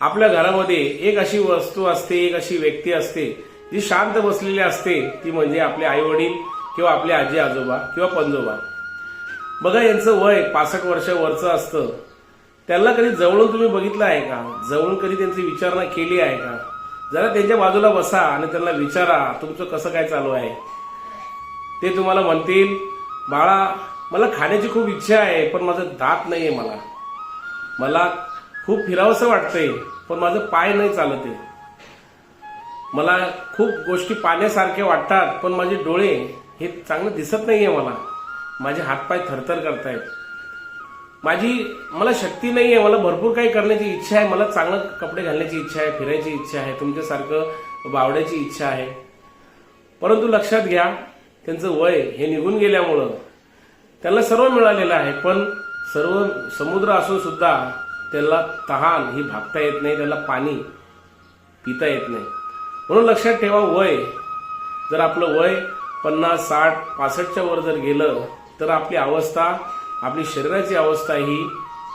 आपल्या घरामध्ये एक अशी वस्तू असते एक अशी व्यक्ती असते जी शांत बसलेली असते ती म्हणजे आपले आई वडील किंवा आपले आजी आजोबा किंवा पंजोबा. बघा यांचं वय पासष्ट वर्ष वरचं असतं. त्यांना कधी जवळून तुम्ही बघितलं आहे का? जवळून कधी त्यांची विचारणा केली आहे का? जरा त्यांच्या बाजूला बसा आणि त्यांना विचारा तुमचं कसं काय चालू आहे? ते तुम्हाला म्हणतील बाळा मला खाण्याची खूप इच्छा आहे पण माझं दात नाही आहे मला. मला खूप फिरावंसं वाटतंय पण माझं पाय नाही चालत आहे मला खूप गोष्टी पाण्यासारख्या वाटतात पण माझे डोळे हे चांगलं दिसत नाही आहे मला. माझे हातपाय थरथर करतायत. माझी मला शक्ती नाही आहे मला भरपूर काही करण्याची इच्छा आहे मला चांगलं कपडे घालण्याची इच्छा आहे फिरायची इच्छा आहे तुमच्यासारखं बावड्याची इच्छा आहे. परंतु लक्षात घ्या त्यांचं वय हे निघून गेल्यामुळं त्यांना सर्व मिळालेलं आहे पण सर्व समुद्र असून सुद्धा त्याला तहान ही भागता येत नाही त्याला पाणी पिता येत नाही. म्हणून लक्षात ठेवा वय. जर आपलं वय पन्नास साठ पासष्टच्या वर जर गेलं तर आपली अवस्था आपली शरीराची अवस्था ही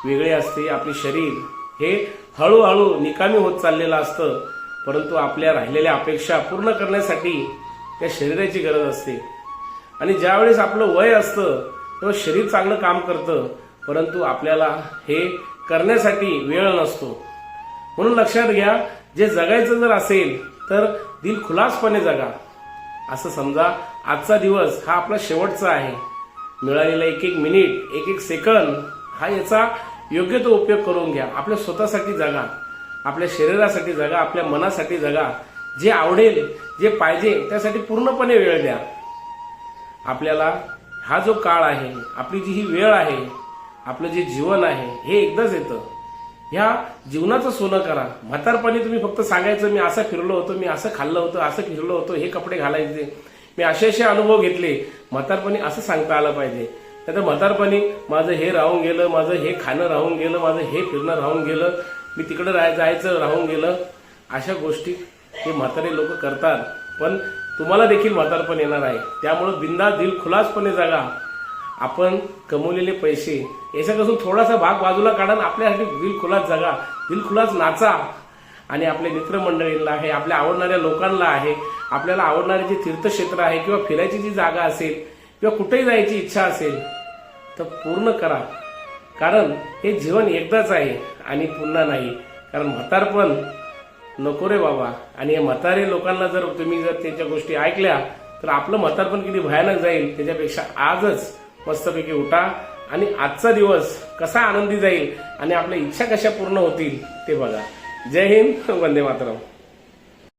वेगळी असते. आपले शरीर हे हळूहळू निकामी होत चाललेलं असतं परंतु आपल्या राहिलेल्या अपेक्षा पूर्ण करण्यासाठी त्या शरीराची गरज असते. आणि ज्यावेळेस आपलं वय असतं तेव्हा शरीर चांगलं काम करतं परंतु आपल्याला हे करण्यासाठी वेळ नसतो. म्हणून लक्षात घ्या जे जगायचं जर असेल तर दिल खुलासपणे जगा. असं समजा आजचा दिवस हा आपला शेवटचा आहे. मिळालेला एक एक मिनिट एक एक सेकंद हा याचा योग्य तो उपयोग करून घ्या. आपल्या स्वतःसाठी जगा. आपल्या शरीरासाठी जगा आपल्या मनासाठी जगा. जे आवडेल जे पाहिजे त्यासाठी पूर्णपणे वेळ द्या. आपल्याला हा जो काळ आहे आपली जी ही वेळ आहे आपलं जे जीवन आहे हे एकदाच येतं. ह्या जीवनाचं सोनं करा. म्हातारपणी तुम्ही फक्त सांगायचं मी असं फिरलो होतो मी असं खाल्लं होतं असं फिरलो होतो हे कपडे घालायचे. मी असे असे अनुभव घेतले. म्हातारपणी असं सांगता आलं पाहिजे. तर म्हातारपणी माझं हे राहून गेलं माझं हे खाणं राहून गेलं माझं हे फिरणं राहून गेलं मी तिकडं राहाय जायचं राहून गेलं. अशा गोष्टी हे म्हातारे लोक करतात. पण तुम्हाला देखील म्हातारपण येणार आहे. त्यामुळं बिंदा दिल खुलासपणे जागा. आपण कमवलेले पैसे याच्यापासून थोडासा भाग बाजूला काढा आपल्यासाठी दिल खुलास जगा. नाचा. आणि आपल्या मित्रमंडळींना आहे आपल्या आवडणाऱ्या लोकांना आहे आपल्याला आवडणारे जे तीर्थक्षेत्र आहे किंवा फिरायची जी जागा असेल किंवा कुठेही जायची इच्छा असेल तर पूर्ण करा. कारण हे जीवन एकदाच आहे आणि पुन्हा नाही. कारण म्हातारपण नको रे बाबा. आणि या म्हातारे लोकांना जर तुम्ही जर त्याच्या गोष्टी ऐकल्या तर आपलं म्हातारपण किती भयानक जाईल त्याच्यापेक्षा आजच मस्तपैकी उठा आणि आजचा दिवस कसा आनंदी जाईल आणि आपल्या इच्छा कशा पूर्ण होतील ते बघा. जय हिंद वंदे मातरम.